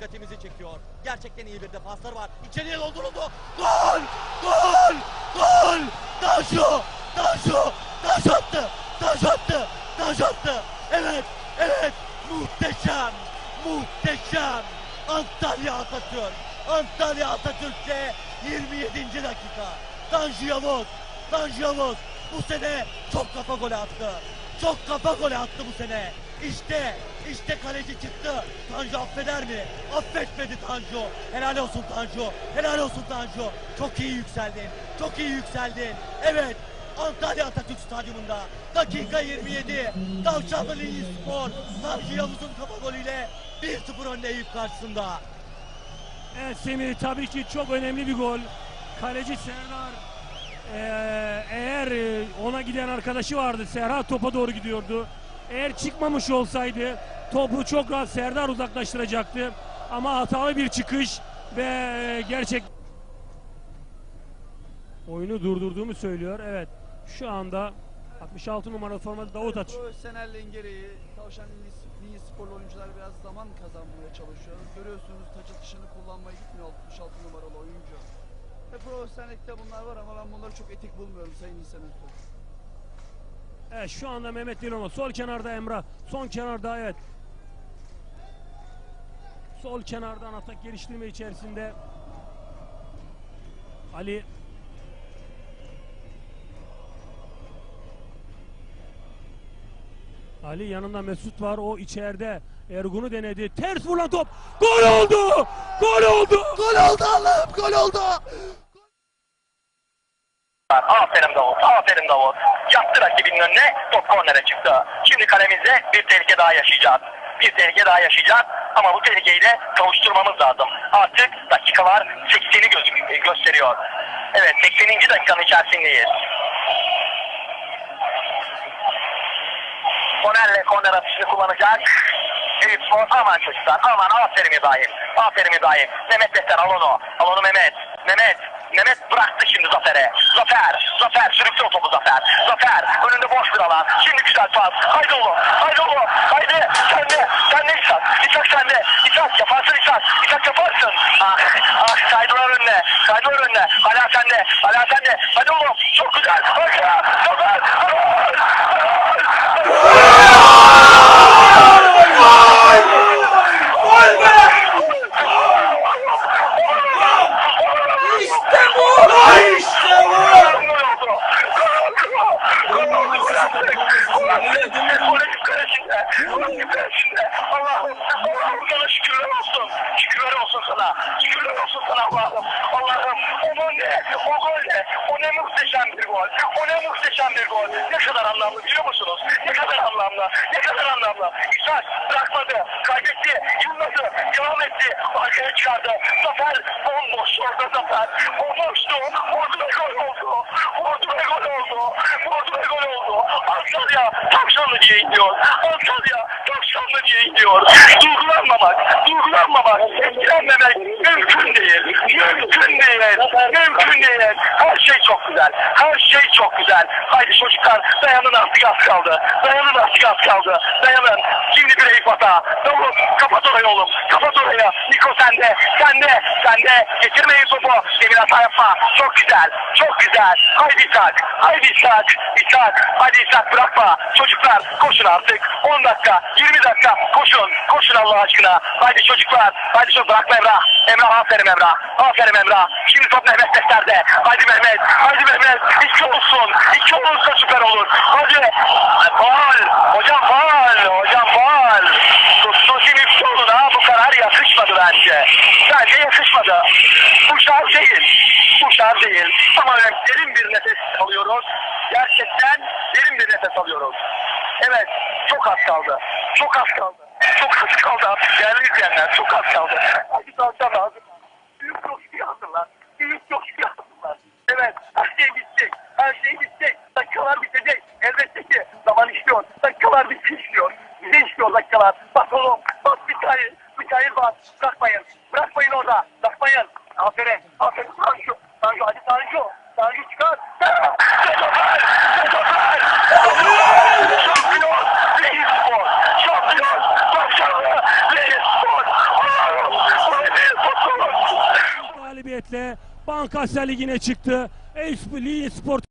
dikkatimizi çekiyor. Gerçekten iyi bir defanslar var. İçeriye dolduruldu. Gol! Gol! Gol! Tanju! Tanju! Taş attı! Taş attı! Taş attı! Evet! Evet! Muhteşem! Muhteşem! Antalya Atatürk! Antalya Atatürk'te 27. dakika. Tanju Yavuz! Tanju Yavuz bu sene çok kafa golü attı. Çok kafa golü attı bu sene. İşte, işte kaleci çıktı. Tanju affeder mi? Affetmedi Tanju. Helal olsun Tanju. Helal olsun Tanju. Çok iyi yükseldin. Çok iyi yükseldin. Evet, Antalya Atatürk Stadyumunda dakika 27 Tavşanlı Ligi Spor Tanju Yavuz'un kafa golüyle 1-0 önde Eyüp karşısında. Evet Semih tabii ki çok önemli bir gol. Kaleci Serdar eee, eğer ona giden arkadaşı vardı. Serhat topa doğru gidiyordu. Eğer çıkmamış olsaydı topu çok rahat Serdar uzaklaştıracaktı. Ama hatalı bir çıkış ve gerçek oyunu durdurduğumu söylüyor. Evet şu anda 66 numaralı formalı Davut Aç. Profesyonelliğin gereği Tavşan Milli, Sporlu oyuncular biraz zaman kazanmaya çalışıyor. Görüyorsunuz taç atışını kullanmaya gitmiyor 66 numaralı oyuncu. Ve profesyonellikte bunlar var ama ben bunları çok etik bulmuyorum Sayın İhsan Öztürk. Evet şu anda Mehmet Dinamo. Sol kenarda Emrah. Son kenarda evet. Sol kenardan atak geliştirme içerisinde Ali Ali yanında Mesut var. O içeride Ergun'u denedi. Ters vurulan top. Gol oldu. Gol oldu. Gol oldu Allah'ım gol oldu. Aferin Davut, aferin Davut. Yattı rakibinin önüne, top kornere çıktı. Şimdi kalemizde bir tehlike daha yaşayacağız. Bir tehlike daha yaşayacağız ama bu tehlikeyi de kavuşturmamız lazım. Artık dakikalar 80'i göz- gösteriyor. Evet 80. dakikanın içerisindeyiz. Kornerle korner atışını kullanacak. Eyüp Spor aman çocuklar aman aferin İbrahim. Aferin İbrahim. Mehmet Bester al onu. Al onu Mehmet. Mehmet. Mehmet bıraktı şimdi Zafer'e. Zafer. Zafer sürüklü o topu Zafer. Zafer. Önünde boş bir alan. Şimdi güzel pas. Haydi oğlum. Haydi oğlum. Haydi. Sen de. Sen de İshak. İshak sen de. İshak yaparsın İshak. İshak yaparsın. Ah. Ah. Kaydılar önüne. Kaydılar önüne. Hala sende. Hala sende. Hadi oğlum. Çok güzel. Hadi. Zafer. Gol. İşte bu! İşte bu! Allah'ım, Allah'ım sana şükürler olsun. Şükürler olsun sana. Şükürler olsun sana Allah'ım. Allah'ım, o gol ne? O gol ne? O ne muhteşem bir gol. O ne muhteşem bir gol. Ne kadar anlamlı biliyor musunuz? Ne kadar anlamlı. Ne kadar anlamlı. İshak bırakmadı. Kaybetti. Yılladı. Devam etti. Arkaya çıkardı. Zafer bomboş orada Zafer. Bomboştu ve gol oldu. Vurdu ve gol oldu. Antalya tavşanlı diye gidiyor. Antalya tavşanlı diye gidiyor. Duygulanmamak, duygulanmamak, etkilenmemek mümkün değil. Mümkün değil. Mümkün değil. Her şey çok güzel. Her şey çok güzel. Haydi çocuklar dayanın artık az kaldı. Dayanın artık az kaldı. Dayanın. Şimdi bir Eyüp hata. Davut kapat orayı oğlum. Kapat orayı. Niko sende. Sende. Sende. Getirmeyin topu. Demir hata yapma. Çok güzel. Çok güzel. Haydi İshak. Haydi İshak. İshak. Haydi İshak bırakma. Çocuklar koşun artık. 10 dakika. 20 dakika. Koşun. Koşun Allah aşkına. Haydi çocuklar. Haydi çocuk bırakma Emrah. Emrah aferin Emrah. Aferin Emrah. Şimdi top Mehmet Dester'de. Haydi Mehmet. Haydi Mehmet. İki olsun. İki olursa süper olur. Hadi. Faal. Hocam faal. Hocam faal. Olun ha. Bu karar yakışmadı bence. Bence yakışmadı. Bu şarj değil. Bu şarj değil. Ama derin bir nefes alıyoruz. Gerçekten derin bir nefes alıyoruz. Evet. Çok az kaldı. Çok az kaldı. Çok az kaldı değerli izleyenler. Çok az kaldı. Hadi kalkacağım işliyor. Dakikalar bizi işliyor. Bize işliyor dakikalar. Bak oğlum. Bak bir tane. Bir tane bak. Bırakmayın. Bırakmayın orada. Bırakmayın. Aferin. Aferin. Tanju. Tanju hadi Tanju. Tanju çıkar. Zafer. Zafer. Şampiyon. Ligi Spor. Şampiyon. Başarılı. Ligi Spor. Galibiyetle Bankasya Ligi'ne çıktı. Eyüp Spor